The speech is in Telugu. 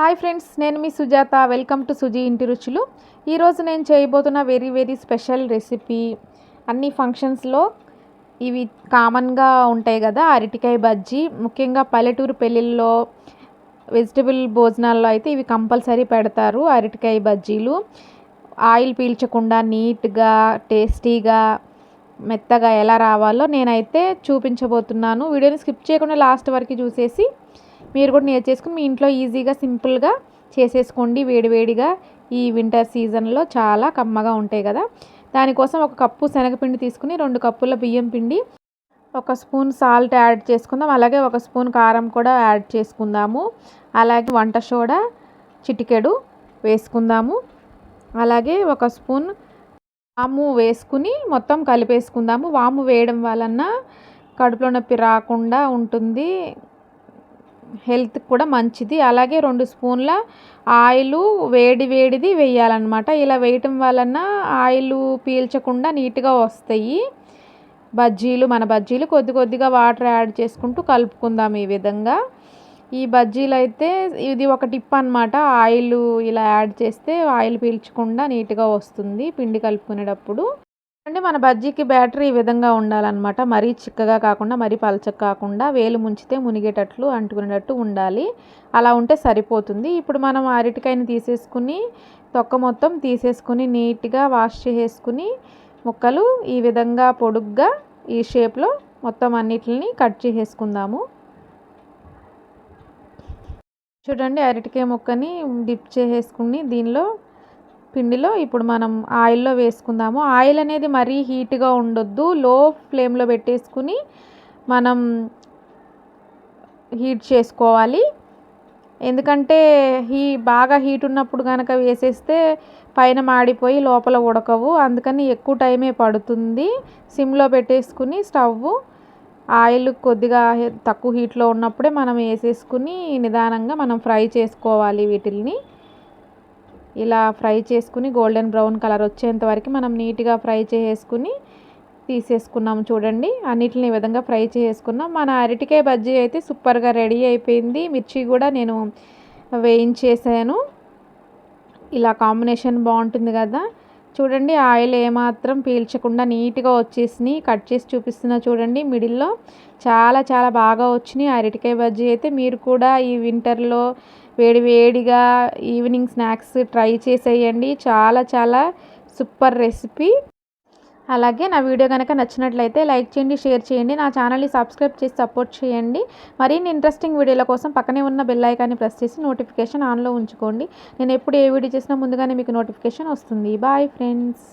హాయ్ ఫ్రెండ్స్ నేను మీ సుజాత. వెల్కమ్ టు సుజీ ఇంటి రుచులు ఈరోజు నేను చేయబోతున్న వెరీ వెరీ స్పెషల్ రెసిపీ అన్ని ఫంక్షన్స్లో ఇవి కామన్గా ఉంటాయి కదా అరటికాయ బజ్జీ. ముఖ్యంగా పల్లెటూరు పెళ్ళిళ్ళలో వెజిటబుల్ భోజనాల్లో అయితే ఇవి కంపల్సరీ పెడతారు అరటికాయ బజ్జీలు. ఆయిల్ పీల్చకుండా నీట్గా టేస్టీగా మెత్తగా ఎలా రావాలో నేనైతే చూపించబోతున్నాను. వీడియోని స్కిప్ చేయకుండా లాస్ట్ వరకు చూసేసి మీరు కూడా నేర్చేసుకుని మీ ఇంట్లో ఈజీగా సింపుల్గా చేసేసుకోండి. వేడివేడిగా ఈ వింటర్ సీజన్లో చాలా కమ్మగా ఉంటాయి కదా. దానికోసం ఒక కప్పు శనగపిండి తీసుకుని రెండు కప్పుల బియ్యం పిండి ఒక స్పూన్ సాల్ట్ యాడ్ చేసుకుందాం. అలాగే ఒక స్పూన్ కారం కూడా యాడ్ చేసుకుందాము. అలాగే వంట సోడా చిటికెడు వేసుకుందాము. అలాగే ఒక స్పూన్ వాము వేసుకుని మొత్తం కలిపేసుకుందాము. వాము వేయడం వలన కడుపులో నొప్పి రాకుండా ఉంటుంది. హెల్త్ కూడా మంచిది. అలాగే రెండు స్పూన్ల ఆయిల్ వేడి వేడిది వేయాలన్నమాట. ఇలా వేయటం వలన ఆయిల్ పీల్చకుండా నీట్గా వస్తాయి. బజ్జీలు మన బజ్జీలు కొద్ది కొద్దిగా వాటర్ యాడ్ చేసుకుంటూ కలుపుకుందాం ఈ విధంగా. ఈ బజ్జీలు అయితే ఇది ఒక టిప్ అనమాట ఆయిల్ ఇలా యాడ్ చేస్తే ఆయిల్ పీల్చకుండా నీట్గా వస్తుంది పిండి కలుపుకునేటప్పుడు. అంటే మన బజ్జీకి బ్యాటరీ ఈ విధంగా ఉండాలన్నమాట. మరీ చిక్కగా కాకుండా మరీ పలచగా కాకుండా వేలు ముంచితే మునిగేటట్లు అంటుకునేటట్టు ఉండాలి. అలా ఉంటే సరిపోతుంది. ఇప్పుడు మనం అరటికాయని తీసేసుకుని తొక్క మొత్తం తీసేసుకుని నీట్గా వాష్ చేసేసుకుని ముక్కలు ఈ విధంగా పొడుగ్గా ఈ షేప్లో మొత్తం అన్నిటిని కట్ చేసేసుకుందాము. చూడండి అరటికాయ ముక్కని డిప్ చేసేసుకుని దీనిలో పిండిలో ఇప్పుడు మనం ఆయిల్లో వేసుకుందాము. ఆయిల్ అనేది మరీ హీట్గా ఉండొద్దు. లో ఫ్లేమ్లో పెట్టేసుకుని మనం హీట్ చేసుకోవాలి. ఎందుకంటే హీ బాగా హీట్ ఉన్నప్పుడు కనుక వేసేస్తే పైన మాడిపోయి లోపల ఉడకవు. అందుకని ఎక్కువ టైమే పడుతుంది. సిమ్లో పెట్టేసుకుని స్టవ్ ఆయిల్ కొద్దిగా తక్కువ హీట్లో ఉన్నప్పుడే మనం వేసేసుకుని నిదానంగా మనం ఫ్రై చేసుకోవాలి వీటిల్ని. ఇలా ఫ్రై చేసుకుని గోల్డెన్ బ్రౌన్ కలర్ వచ్చేంత వరకు మనం నీట్గా ఫ్రై చేసుకుని తీసేసుకున్నాము చూడండి. అన్నిటిని ఈ విధంగా ఫ్రై చేసుకున్నాం. మన అరటికాయ బజ్జీ అయితే సూపర్గా రెడీ అయిపోయింది. మిర్చి కూడా నేను వేయించేసాను. ఇలా కాంబినేషన్ బాగుంటుంది కదా. చూడండి ఆయిల్ ఏమాత్రం పీల్చకుండా నీట్గా వచ్చేసినాయి. కట్ చేసి చూపిస్తున్నా చూడండి మిడిల్లో చాలా చాలా బాగా వచ్చినాయి. అరటికాయ బజ్జీ అయితే మీరు కూడా ఈ వింటర్లో వేడి వేడిగా ఈవినింగ్ స్నాక్స్ ట్రై చేసేయండి. చాలా చాలా సూపర్ రెసిపీ. అలాగే నా వీడియో కనుక నచ్చినట్లయితే లైక్ చేయండి షేర్ చేయండి నా ఛానల్ని సబ్స్క్రైబ్ చేసి సపోర్ట్ చేయండి. మరిన్ని ఇంట్రెస్టింగ్ వీడియోల కోసం పక్కనే ఉన్న బెల్ ఐకాన్ని ప్రెస్ చేసి నోటిఫికేషన్ ఆన్లో ఉంచుకోండి. నేను ఎప్పుడు ఏ వీడియో చేసినా ముందుగానే మీకు నోటిఫికేషన్ వస్తుంది. Bye friends.